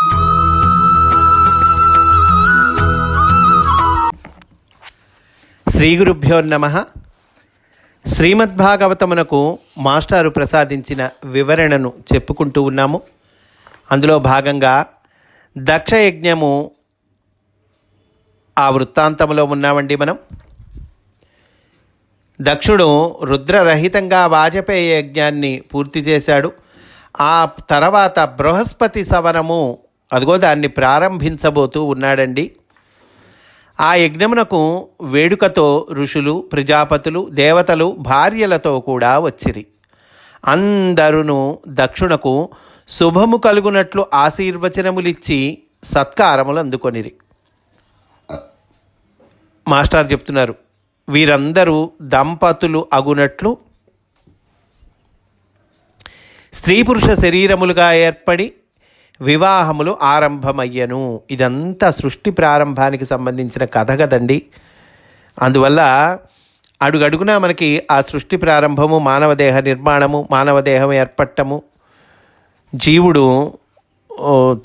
శ్రీ గురుభ్యో నమ. శ్రీమద్భాగవతమునకు మాస్టారు ప్రసాదించిన వివరణను చెప్పుకుంటూ ఉన్నాము. అందులో భాగంగా దక్షయజ్ఞము ఆ వృత్తాంతంలో ఉన్నామండి మనం. దక్షుడు రుద్రరహితంగా వాజపేయ యజ్ఞాన్ని పూర్తి చేశాడు. ఆ తర్వాత బృహస్పతి సవనము అదిగో దాన్ని ప్రారంభించబోతూ ఉన్నాడండి. ఆ యజ్ఞమునకు వేడుకతో ఋషులు ప్రజాపతులు దేవతలు భార్యలతో కూడా వచ్చిరి. అందరును దక్షుణకు శుభము కలుగునట్లు ఆశీర్వచనములిచ్చి సత్కారములు అందుకొనిరి. మాస్టర్ చెప్తున్నారు వీరందరూ దంపతులు అగునట్లు స్త్రీ పురుష శరీరములుగా ఏర్పడి వివాహములు ఆరంభమయ్యను. ఇదంతా సృష్టి ప్రారంభానికి సంబంధించిన కథ కదండి. అందువల్ల అడుగడుగునా మనకి ఆ సృష్టి ప్రారంభము మానవదేహ నిర్మాణము మానవదేహం ఏర్పడటము జీవుడు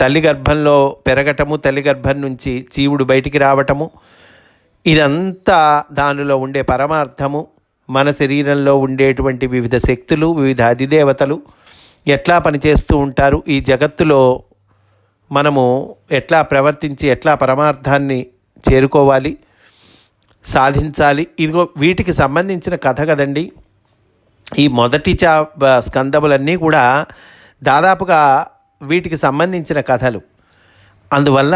తల్లి గర్భంలో పెరగటము తల్లి గర్భం నుంచి జీవుడు బయటికి రావటము. ఇదంతా దానిలో ఉండే పరమార్థము. మన శరీరంలో ఉండేటువంటి వివిధ శక్తులు వివిధ అధిదేవతలు ఎట్లా పనిచేస్తూ ఉంటారు? ఈ జగత్తులో మనము ఎట్లా ప్రవర్తించి ఎట్లా పరమార్థాన్ని చేరుకోవాలి సాధించాలి? ఇదిగో వీటికి సంబంధించిన కథ కదండి. ఈ మొదటి చా స్కందములన్నీ కూడా దాదాపుగా వీటికి సంబంధించిన కథలు. అందువల్ల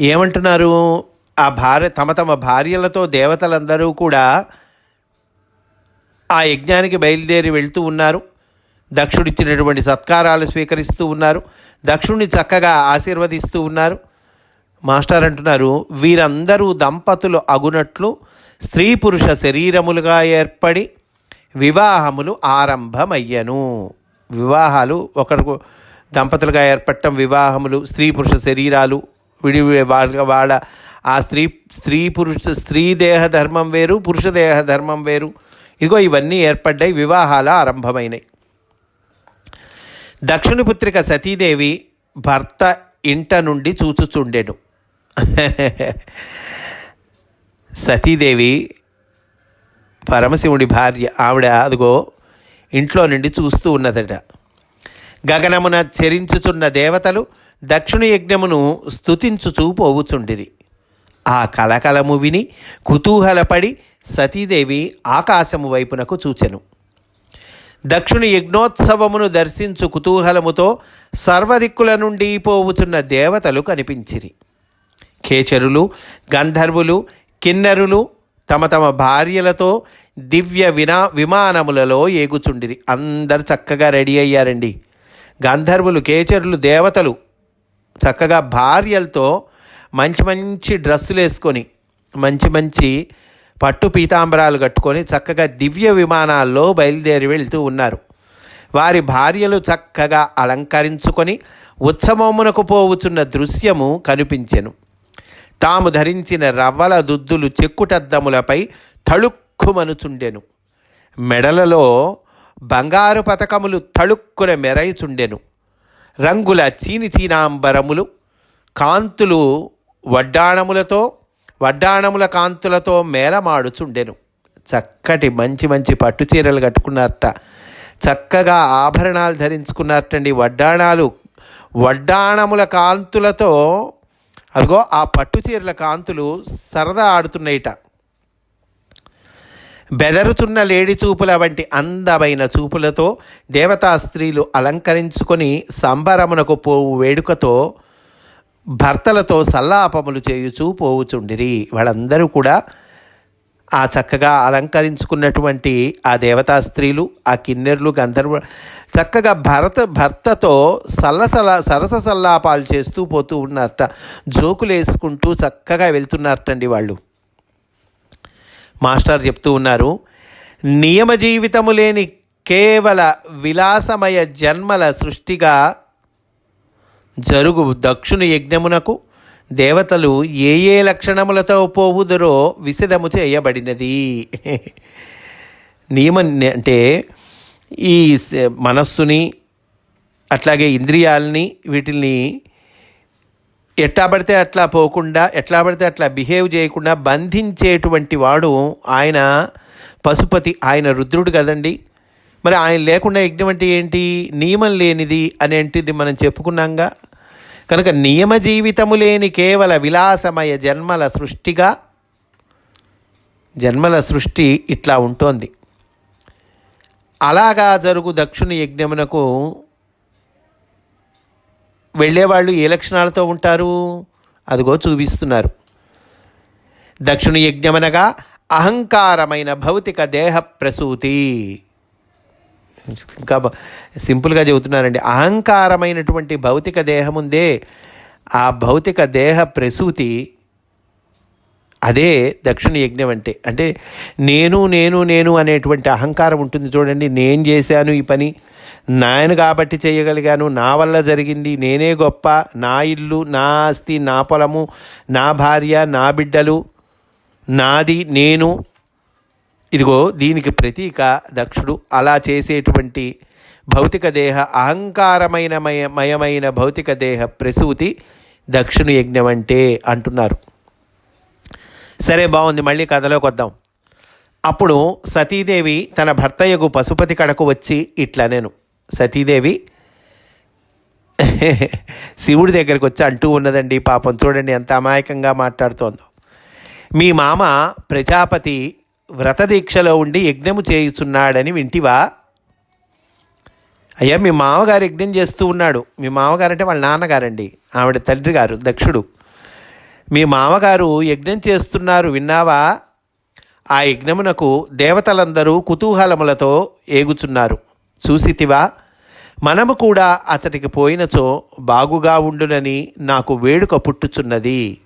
ఏమంటున్నారు? ఆ భార్య తమ తమ భార్యలతో దేవతలందరూ కూడా ఆ యజ్ఞానికి బయలుదేరి వెళ్తూ ఉన్నారు. దక్షుడిచ్చినటువంటి సత్కారాలు స్వీకరిస్తూ ఉన్నారు. దక్షుణ్ణి చక్కగా ఆశీర్వదిస్తూ ఉన్నారు. మాస్టర్ అంటున్నారు వీరందరూ దంపతులు అగునట్లు స్త్రీ పురుష శరీరములుగా ఏర్పడి వివాహములు ఆరంభమయ్యను. వివాహాలు ఒకరికి దంపతులుగా ఏర్పడటం వివాహములు స్త్రీ పురుష శరీరాలు విడి వాళ్ళ వాళ్ళ ఆ స్త్రీ స్త్రీ పురుష స్త్రీ దేహ ధర్మం వేరు పురుష దేహ ధర్మం వేరు. ఇదిగో ఇవన్నీ ఏర్పడ్డాయి వివాహాలు ఆరంభమైనాయి. దక్షిణపుత్రిక సతీదేవి భర్త ఇంట నుండి చూచుచుండెను. సతీదేవి పరమశివుడి భార్య ఆవిడ అదిగో ఇంట్లో నుండి చూస్తూ ఉన్నదట. గగనమున చెరించుచున్న దేవతలు దక్షిణ యజ్ఞమును స్తుతించుచూ పోవుచుండిరి. ఆ కలకలము విని కుతూహలపడి సతీదేవి ఆకాశము వైపునకు చూచెను. దక్షుని యజ్ఞోత్సవమును దర్శించు కుతూహలముతో సర్వదిక్కుల నుండి పోవుచున్న దేవతలు కనిపించిరి. ఖేచరులు గంధర్వులు కిన్నరులు తమ తమ భార్యలతో దివ్య వినా విమానములలో ఏగుచుండిరి. అందరు చక్కగా రెడీ అయ్యారండి. గంధర్వులు కేచరులు దేవతలు చక్కగా భార్యలతో మంచి మంచి డ్రెస్సులు వేసుకొని మంచి మంచి పట్టు పీతాంబరాలు కట్టుకొని చక్కగా దివ్య విమానాల్లో బయలుదేరి వెళ్తూ ఉన్నారు. వారి భార్యలు చక్కగా అలంకరించుకొని ఉత్సవమునకు పోవుచున్న దృశ్యము కనిపించెను. తాము ధరించిన రవ్వల దుద్దులు చెక్కుటద్దములపై తళుక్కుమనుచుండెను. మెడలలో బంగారు పతకములు తళుక్కున మెరయుచుండెను రంగుల చీని చీనాంబరములు కాంతులు వడ్డాణములతో వడ్డాణముల కాంతులతో మేలమాడుచుండెను చక్కటి మంచి మంచి పట్టు చీరలు కట్టుకున్నారట. చక్కగా ఆభరణాలు ధరించుకున్నారటండి. వడ్డాణాలు వడ్డాణముల కాంతులతో అదిగో ఆ పట్టు చీరల కాంతులు సరదా ఆడుతున్నాయిట. బెదరుచున్న లేడి చూపుల వంటి అందమైన చూపులతో దేవతా స్త్రీలు అలంకరించుకొని సంబరమునకు పోవు వేడుకతో భర్తలతో సల్లాపములు చేయుచూ పోవుచుండిరి. వాళ్ళందరూ కూడా ఆ చక్కగా అలంకరించుకున్నటువంటి ఆ దేవతా స్త్రీలు ఆ కిన్నెర్లు గంధర్వ చక్కగా భరత భర్తతో సల్లసల సరస సల్లాపాలు చేస్తూ పోతూ ఉన్నారట. జోకులు వేసుకుంటూ చక్కగా వెళ్తున్నారటండి వాళ్ళు. మాస్టర్ చెప్తూ ఉన్నారు నియమ జీవితము లేని కేవల విలాసమయ జన్మల సృష్టిగా జరుగు దక్షుని యజ్ఞమునకు దేవతలు ఏ ఏ లక్షణములతో పోవుదరో విశదము చేయబడినది. నియమం అంటే ఈ మనస్సుని అట్లాగే ఇంద్రియాలని వీటిని ఎట్లా పడితే అట్లా పోకుండా ఎట్లా పడితే అట్లా బిహేవ్ చేయకుండా బంధించేటువంటి వాడు ఆయన పశుపతి ఆయన రుద్రుడు కదండి. మరి ఆయన లేకుండా యజ్ఞం అంటే ఏంటి నియమం లేనిది అనేంటిది మనం చెప్పుకున్నాంగా? కనుక నియమ జీవితము లేని కేవల విలాసమయ జన్మల సృష్టిగా జన్మల సృష్టి ఇట్లా ఉంటోంది. అలాగా జరుగు దక్షుని యజ్ఞమునకు వెళ్ళేవాళ్ళు ఏ లక్షణాలతో ఉంటారు? అదిగో చూపిస్తున్నారు. దక్షిణ యజ్ఞమనగా అహంకారమైన భౌతిక దేహ ప్రసూతి. ఇంకా సింపుల్గా చెబుతున్నానండి. అహంకారమైనటువంటి భౌతిక దేహం ఉందే ఆ భౌతిక దేహ ప్రసూతి అదే దక్షిణ యజ్ఞం అంటే. అంటే నేను నేను నేను అనేటువంటి అహంకారం ఉంటుంది చూడండి. నేను చేశాను ఈ పని నాయన కాబట్టి చేయగలిగాను నా వల్ల జరిగింది నేనే గొప్ప నా ఇల్లు నా ఆస్తి నా పొలము నా భార్య నా బిడ్డలు నాది నేను ఇదిగో దీనికి ప్రతీక దక్షుడు అలా చేసేటువంటి భౌతిక దేహ అహంకారమైన మయ మయమైన భౌతిక దేహ ప్రసూతి దక్షిణ యజ్ఞం అంటే అంటున్నారు. సరే బాగుంది మళ్ళీ కథలోకి వద్దాం. అప్పుడు సతీదేవి తన భర్తయ్యకు పశుపతి కడకు వచ్చి ఇట్లా నేను సతీదేవి శివుడి దగ్గరికి వచ్చి అంటూ ఉన్నదండి పాపం. చూడండి ఎంత అమాయకంగా మాట్లాడుతోందో. మీ మామ ప్రజాపతి వ్రతదీక్షలో ఉండి యజ్ఞము చేయుచున్నాడని వింటివా? అయ్యా మీ మామగారు యజ్ఞం చేస్తూ ఉన్నాడు. మీ మామగారు అంటే వాళ్ళ నాన్నగారండి. ఆవిడ తండ్రి గారు దక్షుడు. మీ మామగారు యజ్ఞం చేస్తున్నారు విన్నావా? ఆ యజ్ఞమునకు దేవతలందరూ కుతూహలములతో ఏగుచున్నారు. చూసితివా? మనము కూడా అతడికి పోయినచో బాగుగా ఉండునని నాకు వేడుక పుట్టుచున్నది.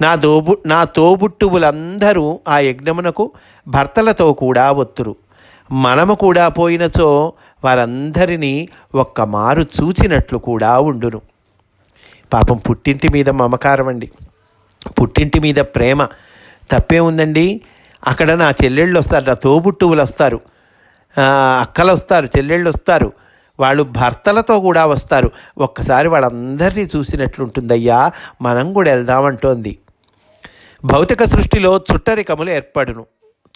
నా దోబు నా తోబుట్టువులందరూ ఆ యజ్ఞమునకు భర్తలతో కూడా ఒత్తురు. మనము కూడా పోయినచో వారందరినీ ఒక్క మారు చూచినట్లు కూడా ఉండును. పాపం పుట్టింటి మీద మమకారం అండి పుట్టింటి మీద ప్రేమ. తప్పే ఉందండి. అక్కడ నా చెల్లెళ్ళు వస్తారు నా తోబుట్టువులు వస్తారు అక్కలు వస్తారు చెల్లెళ్ళు వస్తారు వాళ్ళు భర్తలతో కూడా వస్తారు. ఒక్కసారి వాళ్ళందరినీ చూసినట్లుంటుందయ్యా. మనం కూడా వెళ్దామంటోంది. భౌతిక సృష్టిలో చుట్టరికములు ఏర్పడును.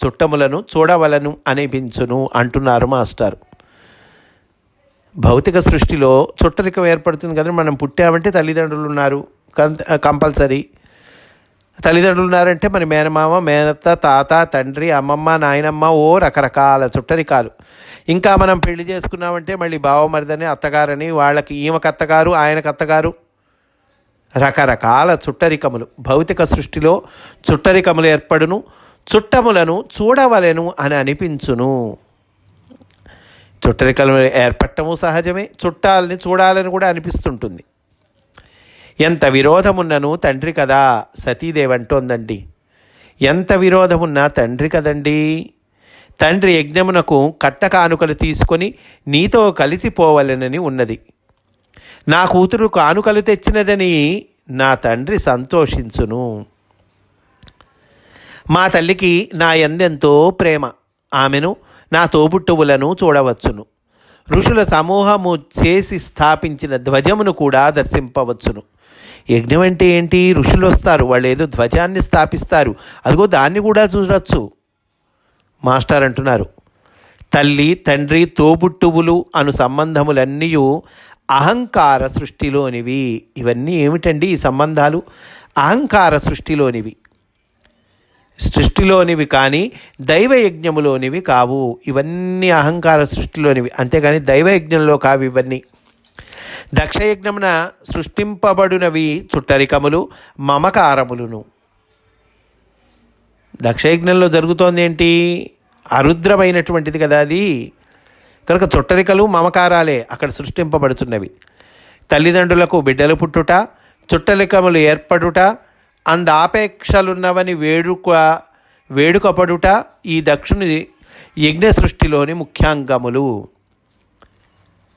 చుట్టములను చూడవలను అనిపించును అంటున్నారు మాస్టర్. భౌతిక సృష్టిలో చుట్టరికం ఏర్పడుతుంది కదా మనం పుట్టామంటే తల్లిదండ్రులు ఉన్నారు. Com- compulsory. తల్లిదండ్రులు ఉన్నారంటే మరి మేనమామ మేనత్త తాత తండ్రి అమ్మమ్మ నాయనమ్మ ఓ రకరకాల చుట్టరికాలు. ఇంకా మనం పెళ్ళి చేసుకున్నామంటే మళ్ళీ బావమరిదని అత్తగారని వాళ్ళకి ఈమెకు అత్తగారు ఆయనకు అత్తగారు రకరకాల చుట్టరికములు. భౌతిక సృష్టిలో చుట్టరికములు ఏర్పడును చుట్టములను చూడవలెను అని అనిపించును. చుట్టరికలు ఏర్పడటము సహజమే చుట్టాలని చూడాలని కూడా అనిపిస్తుంటుంది. ఎంత విరోధమున్నను తండ్రి కదా సతీదేవి అంటోందండి. ఎంత విరోధమున్నా తండ్రి కదండి. తండ్రి యజ్ఞమునకు కట్ట కానుకలు తీసుకొని నీతో కలిసిపోవలెనని ఉన్నది. నా కూతురు కానుకలు తెచ్చినదని నా తండ్రి సంతోషించును. మా తల్లికి నా ఎందెంతో ప్రేమ. ఆమెను నా తోబుట్టువులను చూడవచ్చును. ఋషుల సమూహము చేసి స్థాపించిన ధ్వజమును కూడా దర్శింపవచ్చును. యజ్ఞం అంటే ఏంటి? ఋషులు వస్తారు వాళ్ళు ఏదో ధ్వజాన్ని స్థాపిస్తారు. అదిగో దాన్ని కూడా చూడవచ్చు మాస్టర్ అంటున్నారు. తల్లి తండ్రి తోబుట్టువులు అను సంబంధములన్నీ అహంకార సృష్టిలోనివి. ఇవన్నీ ఏమిటండి ఈ సంబంధాలు? అహంకార సృష్టిలోనివి. సృష్టిలోనివి కానీ దైవయజ్ఞములోనివి కావు. ఇవన్నీ అహంకార సృష్టిలోనివి. అంతేగాని దైవయజ్ఞంలో కావు ఇవన్నీ. దక్షయజ్ఞమున సృష్టింపబడినవి చుట్టరికములు మమకారములును. దక్షయజ్ఞంలో జరుగుతోంది ఏంటి అరుద్రమైనటువంటిది కదా అది. కనుక చుట్టరికలు మమకారాలే అక్కడ సృష్టింపబడుతున్నవి. తల్లిదండ్రులకు బిడ్డలు పుట్టుట చుట్టరికములు ఏర్పడుట అందాపేక్షలున్నవని వేడుక వేడుకపడుట ఈ దక్షుని యజ్ఞ సృష్టిలోని ముఖ్యాంగములు.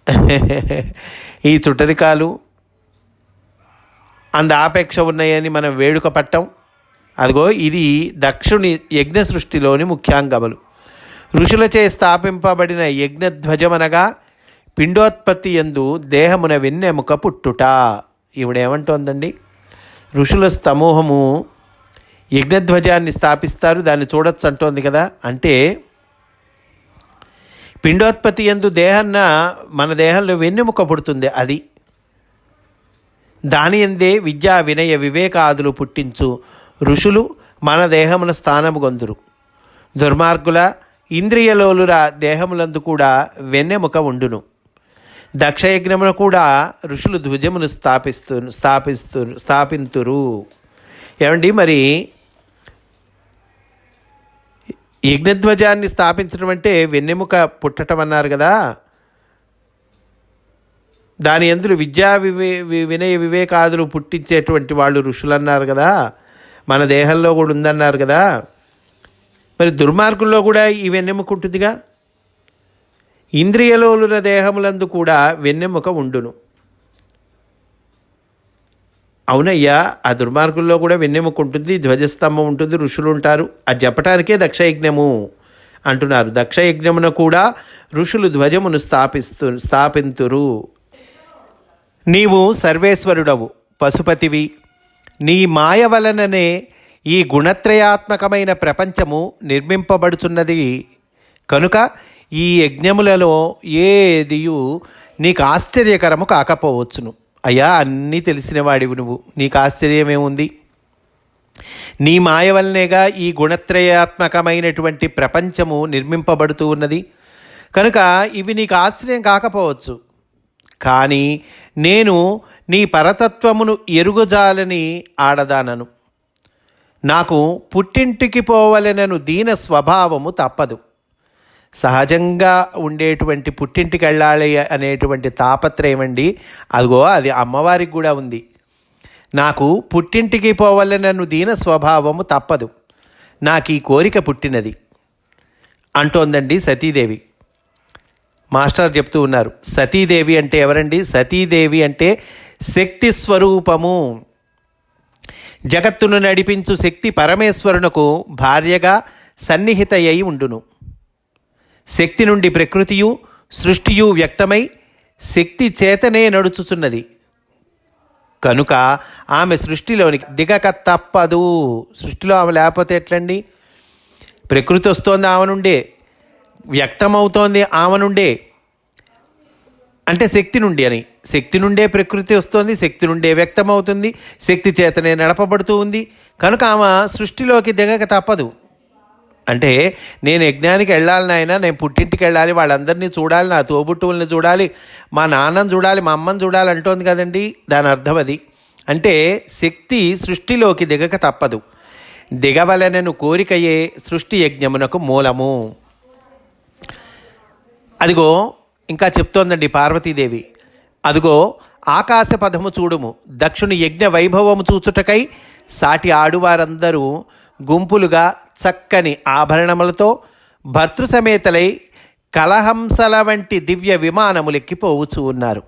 ఈ చుట్టరికాలు అంద ఆపేక్ష ఉన్నాయని మనం వేడుక పట్టం అదిగో ఇది దక్షుని యజ్ఞ సృష్టిలోని ముఖ్యాంగములు. ఋషులచే స్థాపింపబడిన యజ్ఞధ్వజమనగా పిండోత్పత్తి ఎందు దేహమున వెన్నెముక పుట్టుట. ఈవిడేమంటోందండి? ఋషుల సమూహము యజ్ఞధ్వజాన్ని స్థాపిస్తారు దాన్ని చూడొచ్చు అంటోంది కదా. అంటే పిండోత్పత్తి ఎందు దేహన్న మన దేహంలో వెన్నెముక పుడుతుంది అది. దాని ఎందే విద్యా వినయ వివేకాదులు పుట్టించు ఋషులు మన దేహమున స్థానము గొందురు. దుర్మార్గుల ఇంద్రియలోలుర దేహములందు కూడా వెన్నెముక ఉండును. దక్షయజ్ఞమును కూడా ఋషులు ధ్వజమును స్థాపిస్తు స్థాపిస్తు స్థాపింతురు. ఏమండి మరి యజ్ఞధ్వజాన్ని స్థాపించడం అంటే వెన్నెముక పుట్టడం అన్నారు కదా. దాని ఎందులో విద్యా వివే వి- వినయ వివేకాదులు పుట్టించేటువంటి వాళ్ళు ఋషులు అన్నారు కదా. మన దేహంలో కూడా ఉందన్నారు కదా. మరి దుర్మార్గుల్లో కూడా ఈ వెన్నెముక ఉంటుందిగా ఇంద్రియలోలుల దేహములందు కూడా వెన్నెముక ఉండును. అవునయ్యా ఆ దుర్మార్గుల్లో కూడా వెన్నెముక ఉంటుంది ధ్వజస్తంభం ఉంటుంది ఋషులు ఉంటారు. అది చెప్పటానికే దక్షయజ్ఞము అంటున్నారు. దక్షయజ్ఞమున కూడా ఋషులు ధ్వజమును స్థాపిస్తు స్థాపింతురు. నీవు సర్వేశ్వరుడవు పశుపతివి. నీ మాయ వలననే ఈ గుణత్రయాత్మకమైన ప్రపంచము నిర్మింపబడుచున్నది. కనుక ఈ యజ్ఞములలో ఏదియు నీకు ఆశ్చర్యకరము కాకపోవచ్చును. అయ్యా అన్నీ తెలిసినవాడివి నువ్వు. నీకు ఆశ్చర్యమేముంది? నీ మాయ వల్లనేగా ఈ గుణత్రయాత్మకమైనటువంటి ప్రపంచము నిర్మింపబడుతూ ఉన్నది. కనుక ఇవి నీకు ఆశ్చర్యం కాకపోవచ్చు. కానీ నేను నీ పరతత్వమును ఎరుగుజాలని ఆడదానను. నాకు పుట్టింటికి పోవలెనను దీన స్వభావము తప్పదు. సహజంగా ఉండేటువంటి పుట్టింటికి వెళ్ళాలి అనేటువంటి తాపత్రయం అండి అదిగో అది అమ్మవారికి కూడా ఉంది. నాకు పుట్టింటికి పోవలెనను దీన స్వభావము తప్పదు. నాకు ఈ కోరిక పుట్టినది. అంటోందండి సతీదేవి. మాస్టర్ చెప్తూ ఉన్నారు సతీదేవి అంటే ఎవరండి? సతీదేవి అంటే శక్తి స్వరూపము. జగత్తును నడిపించు శక్తి పరమేశ్వరునకు భార్యగా సన్నిహితయ్యి ఉండును. శక్తి నుండి ప్రకృతియు సృష్టియు వ్యక్తమై శక్తి చేతనే నడుచుచున్నది. కనుక ఆమె సృష్టిలోనికి దిగక తప్పదు. సృష్టిలో ఆమె లేకపోతే ఎట్లండి? ప్రకృతి వస్తోంది ఆమె నుండే వ్యక్తమవుతోంది ఆమె నుండే అంటే శక్తి నుండి అని. శక్తి నుండే ప్రకృతి వస్తుంది శక్తి నుండే వ్యక్తమవుతుంది శక్తి చేతనే నడపబడుతూ ఉంది. కనుక ఆమె సృష్టిలోకి దిగక తప్పదు. అంటే నేను యజ్ఞానికి వెళ్ళాలి నాయన నేను పుట్టింటికి వెళ్ళాలి వాళ్ళందరినీ చూడాలి నా తోబుట్టువుల్ని చూడాలి మా నాన్నని చూడాలి మా అమ్మని చూడాలి అంటోంది కదండి. దాని అర్థం అది. అంటే శక్తి సృష్టిలోకి దిగక తప్పదు. దిగవలనను కోరికయే సృష్టి యజ్ఞమునకు మూలము. అదిగో ఇంకా చెప్తోందండి పార్వతీదేవి. అదిగో ఆకాశ పదము చూడుము. దక్షుని యజ్ఞ వైభవము చూచుటకై సాటి ఆడువారందరూ గుంపులుగా చక్కని ఆభరణములతో భర్తృసమేతలై కలహంసల వంటి దివ్య విమానములెక్కిపోవచ్చు ఉన్నారు.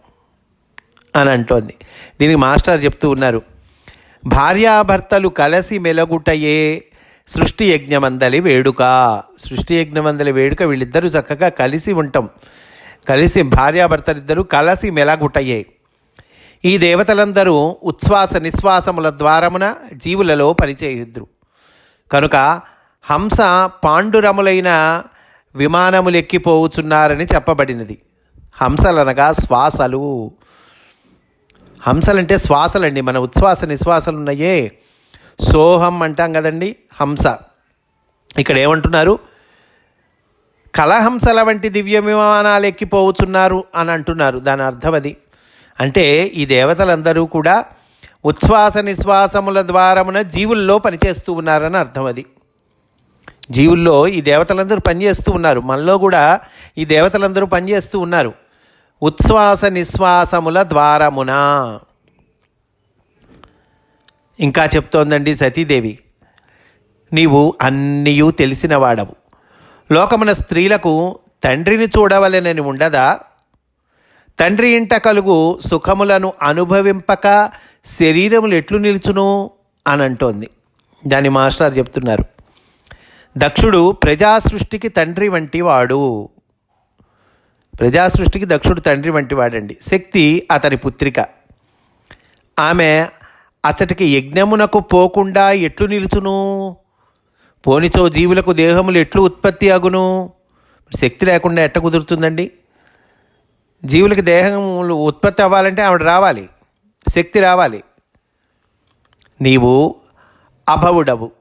అని అంటోంది. దీనికి మాస్టర్ చెప్తూ ఉన్నారు. భార్యాభర్తలు కలిసి మెలగుటయే సృష్టి యజ్ఞమందలి వేడుక. సృష్టి యజ్ఞమందలి వేడుక వీళ్ళిద్దరూ చక్కగా కలిసి ఉంటాం. కలిసి భార్యాభర్తలిద్దరూ కలసి మెలగుటయే. ఈ దేవతలందరూ ఉచ్ఛ్వాస నిశ్వాసముల ద్వారమున జీవులలో పనిచేయుద్రు. కనుక హంస పాండురములైన విమానములెక్కిపోవుచున్నారని చెప్పబడినది. హంసలనగా శ్వాసలు. హంసలంటే శ్వాసలండి మన ఉచ్ఛ్వాస నిశ్వాసలు ఉన్నాయే సోహం అంటాం కదండి హంస. ఇక్కడ ఏమంటున్నారు కలహంసల వంటి దివ్య విమానాలు ఎక్కిపోవచ్చున్నారు అని అంటున్నారు. దాని అర్థం అది. అంటే ఈ దేవతలందరూ కూడా ఉచ్ఛ్వాస నిశ్వాసముల ద్వారమున జీవుల్లో పనిచేస్తూ ఉన్నారని అర్థం అది. జీవుల్లో ఈ దేవతలందరూ పనిచేస్తూ ఉన్నారు. మనలో కూడా ఈ దేవతలందరూ పనిచేస్తూ ఉన్నారు. ఉచ్ఛ్వాస నిశ్వాసముల ద్వారమున. ఇంకా చెప్తోందండి సతీదేవి. నీవు అన్నీయూ తెలిసినవాడవు లోకమున స్త్రీలకు తండ్రిని చూడవలెనని ఉండదా? తండ్రి ఇంట కలుగు సుఖములను అనుభవింపక శరీరములు ఎట్లు నిలుచును? అని అంటోంది దాని మాస్టర్ చెప్తున్నారు. దక్షుడు ప్రజా సృష్టికి తండ్రి వంటి వాడు. ప్రజా సృష్టికి దక్షుడు తండ్రి వంటి వాడండి. శక్తి అతని పుత్రిక. ఆమె అతటికి యజ్ఞమునకు పోకుండా ఎట్లు నిలుచును? పోనిచో జీవులకు దేహములు ఎట్లు ఉత్పత్తి అగును? శక్తి లేకుండా ఎట్ట కుదురుతుందండి? జీవులకి దేహములు ఉత్పత్తి అవ్వాలంటే ఆవిడ రావాలి. శక్తి రావాలి. నీవు అభవుడవు.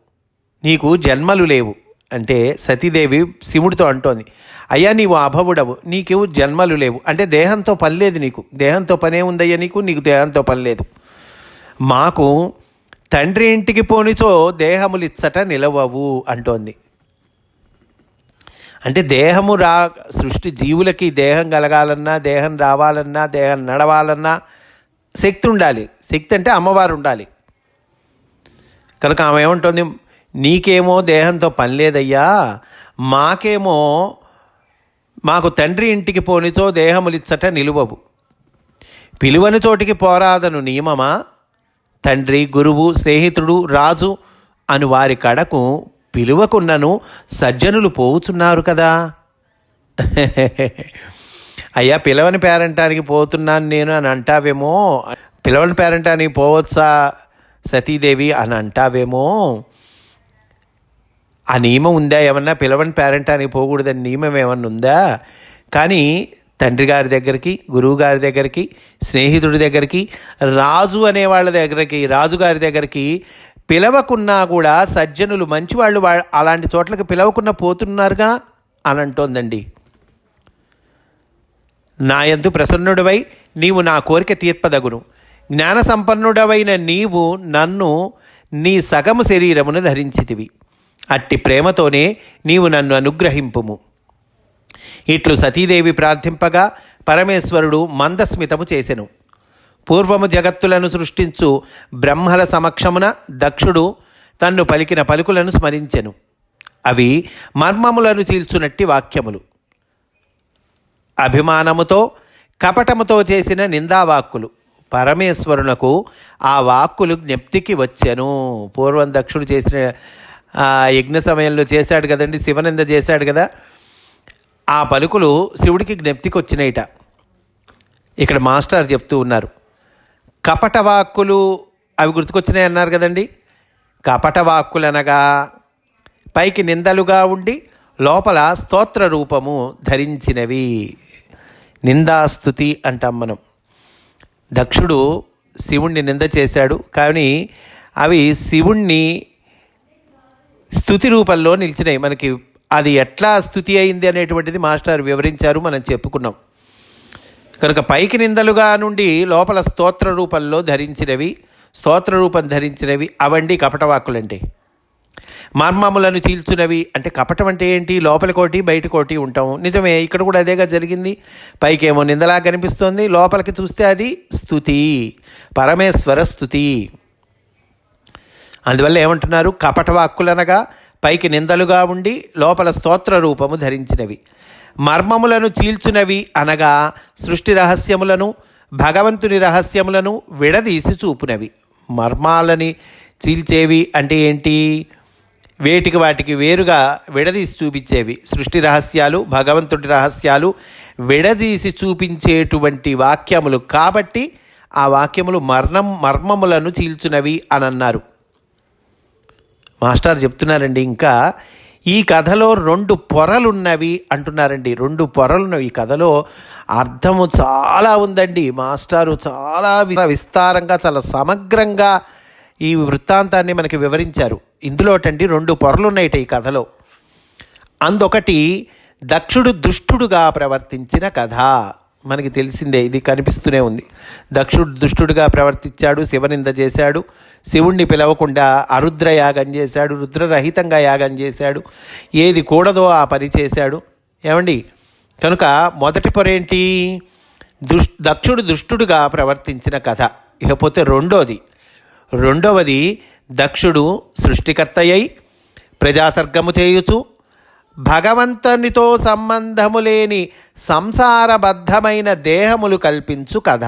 నీకు జన్మలు లేవు అంటే సతీదేవి శివుడితో అంటోంది. అయ్యా నీవు అభవుడవు. నీకు జన్మలు లేవు. అంటే దేహంతో పని లేదు నీకు. దేహంతో పనే ఉందయ్యా నీకు. నీకు దేహంతో పని లేదు. మాకు తండ్రి ఇంటికి పోనిచో దేహములు ఇచ్చట నిలవవు అంటోంది. అంటే దేహము రా సృష్టి జీవులకి దేహం కలగాలన్నా దేహం రావాలన్నా దేహం నడవాలన్నా శక్తి ఉండాలి. శక్తి అంటే అమ్మవారు ఉండాలి. కనుక ఆమె ఏమంటుంది నీకేమో దేహంతో పని లేదయ్యా మాకేమో మాకు తండ్రి ఇంటికి పోనిచో దేహములిచ్చట నిలువవు. పిలువని చోటికి పోరాదను నియమమా? తండ్రి గురువు స్నేహితుడు రాజు అను వారి కడకు పిలువకున్నను సజ్జనులు పోవుచున్నారు కదా. అయ్యా పిలవని పేరంటానికి పోతున్నాను నేను అని అంటావేమో? పిలవని పేరంటానికి పోవచ్చా సతీదేవి అని అంటావేమో? ఆ నియమం ఉందా? ఏమన్నా పిలవని పేరంటానికి పోకూడదని నియమం ఏమన్నా ఉందా? కానీ తండ్రి గారి దగ్గరికి గురువు గారి దగ్గరికి స్నేహితుడి దగ్గరికి రాజు అనే వాళ్ళ దగ్గరికి రాజుగారి దగ్గరికి పిలవకున్నా కూడా సజ్జనులు మంచివాళ్ళు వా అలాంటి చోట్లకి పిలవకుండా పోతున్నారుగా అని అంటోందండి నాయందు ప్రసన్నుడవై నీవు నా కోరిక తీర్పదగును. జ్ఞాన సంపన్నుడవైన నీవు నన్ను నీ సగము శరీరమును ధరించితివి. అట్టి ప్రేమతోనే నీవు నన్ను అనుగ్రహింపుము. ఇట్లు సతీదేవి ప్రార్థింపగా పరమేశ్వరుడు మందస్మితము చేసెను. పూర్వము జగత్తులను సృష్టించు బ్రహ్మల సమక్షమున దక్షుడు తన్ను పలికిన పలుకులను స్మరించెను. అవి మర్మములను చీల్చునట్టి వాక్యములు. అభిమానముతో కపటముతో చేసిన నిందావాక్కులు. పరమేశ్వరునకు ఆ వాక్కులు జ్ఞప్తికి వచ్చాను. పూర్వం దక్షుడు చేసిన యజ్ఞ సమయంలో చేశాడు కదండి శివనింద చేశాడు కదా? ఆ పలుకులు శివుడికి జ్ఞప్తికి వచ్చినాయిట ఇక్కడ మాస్టర్ చెప్తూ ఉన్నారు. కపట వాక్కులు అవి గుర్తుకొచ్చినాయి అన్నారు కదండి. కపట వాక్కులు అనగా పైకి నిందలుగా ఉండి లోపల స్తోత్ర రూపము ధరించినవి. నిందాస్తుతి అంటాం మనం. దక్షుడు శివుణ్ణి నింద చేశాడు. కానీ అవి శివుణ్ణి స్థుతి రూపంలో నిలిచినాయి. మనకి అది ఎట్లా స్థుతి అయింది అనేటువంటిది మాస్టర్ వివరించారు మనం చెప్పుకున్నాం. కనుక పైకి నిందలుగా నుండి లోపల స్తోత్ర రూపంలో ధరించినవి స్తోత్ర రూపం ధరించినవి అవండి కపటవాక్కులండి మర్మములను చీల్చునవి అంటే కపటం అంటే ఏంటి? లోపలికోటి బయటకోటి ఉంటాము ఉంటాం. నిజమే ఇక్కడ కూడా అదేగా జరిగింది. పైకేమో నిందలా కనిపిస్తోంది. లోపలికి చూస్తే అది స్థుతి పరమేశ్వర స్థుతి. అందువల్ల ఏమంటున్నారు? కపట వాక్కులనగా పైకి నిందలుగా ఉండి లోపల స్తోత్ర రూపము ధరించినవి. మర్మములను చీల్చునవి అనగా సృష్టి రహస్యములను భగవంతుని రహస్యములను విడదీసి చూపునవి. మర్మాలని చీల్చేవి అంటే ఏంటి? వేటికి వాటికి వేరుగా విడదీసి చూపించేవి. సృష్టి రహస్యాలు భగవంతుడి రహస్యాలు విడదీసి చూపించేటువంటి వాక్యములు కాబట్టి ఆ వాక్యములు మర్ణం మర్మములను చీల్చునవి అని అన్నారు మాస్టర్ చెప్తున్నారండి ఇంకా ఈ కథలో రెండు పొరలున్నవి అంటున్నారండి. రెండు పొరలున్నవి. ఈ కథలో అర్థము చాలా ఉందండి. మాస్టారు చాలా విస్తారంగా చాలా సమగ్రంగా ఈ వృత్తాంతాన్ని మనకి వివరించారు. ఇందులోటండి రెండు పొరలున్నాయిట ఈ కథలో. అందొకటి దక్షుడు దుష్టుడుగా ప్రవర్తించిన కథ. మనకి తెలిసిందే ఇది కనిపిస్తూనే ఉంది. దక్షుడు దుష్టుడుగా ప్రవర్తించాడు శివనింద చేశాడు శివుణ్ణి పిలవకుండా అరుద్ర యాగం చేశాడు రుద్రరహితంగా యాగం చేశాడు ఏది కూడదో ఆ పని చేశాడు. ఏమండి? కనుక మొదటి పొరేంటి దుష్ దక్షుడు దుష్టుడుగా ప్రవర్తించిన కథ. ఇకపోతే రెండోది. రెండవది దక్షుడు సృష్టికర్త అయి ప్రజాసర్గము చేయుచు భగవంతునితో సంబంధము లేని సంసారబద్ధమైన దేహములు కల్పించు కథ.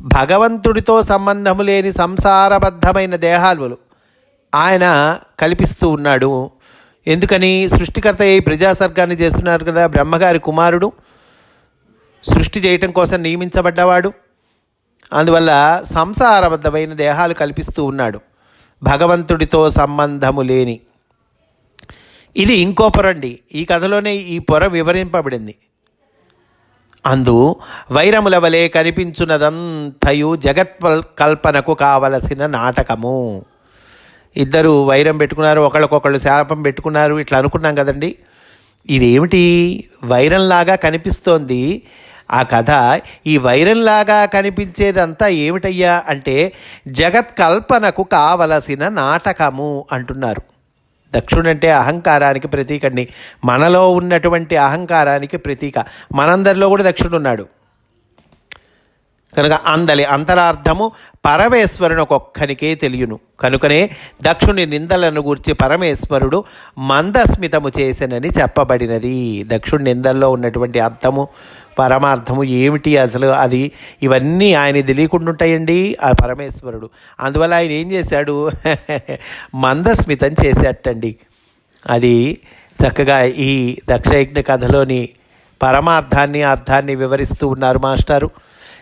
భగవంతుడితో సంబంధము లేని సంసారబద్ధమైన దేహాలు ఆయన కల్పిస్తూ ఉన్నాడు. ఎందుకని? సృష్టికర్త అయి ప్రజాసర్గాన్ని చేస్తున్నారు కదా బ్రహ్మగారి కుమారుడు. సృష్టి చేయటం కోసం నియమించబడ్డవాడు. అందువల్ల సంసారబద్ధమైన దేహాలు కల్పిస్తూ ఉన్నాడు. భగవంతుడితో సంబంధము లేని ఇది ఇంకో పొర అండి. ఈ కథలోనే ఈ పొర వివరింపబడింది. అందు వైరముల వలె కనిపించున్నదంతయు జగత్ కల్పనకు కావలసిన నాటకము. ఇద్దరు వైరం పెట్టుకున్నారు ఒకళ్ళకొకళ్ళు శాపం పెట్టుకున్నారు ఇట్లా అనుకున్నాం కదండి. ఇదేమిటి? వైరంలాగా కనిపిస్తోంది. ఆ కథ ఈ వైరంలాగా కనిపించేదంతా ఏమిటయ్యా అంటే జగత్ కల్పనకు కావలసిన నాటకము అంటున్నారు. దక్షుడంటే అహంకారానికి ప్రతీకండి మనలో ఉన్నటువంటి అహంకారానికి ప్రతీక. మనందరిలో కూడా దక్షుడు ఉన్నాడు కనుక అందలి అంతరార్థము పరమేశ్వరుని ఒక్కొక్కనికే తెలియను. కనుకనే దక్షుని నిందలను గూర్చి పరమేశ్వరుడు మందస్మితము చేసినని చెప్పబడినది. దక్షుడి నిందల్లో ఉన్నటువంటి అర్థము పరమార్థము ఏమిటి అసలు? అది ఇవన్నీ ఆయన తెలియకుండా ఉంటాయండి ఆ పరమేశ్వరుడు. అందువల్ల ఆయన ఏం చేశాడు? మందస్మితం చేసేటండి. అది చక్కగా ఈ దక్షయజ్ఞ కథలోని పరమార్థాన్ని అర్థాన్ని వివరిస్తూ ఉన్నారు మాస్టారు.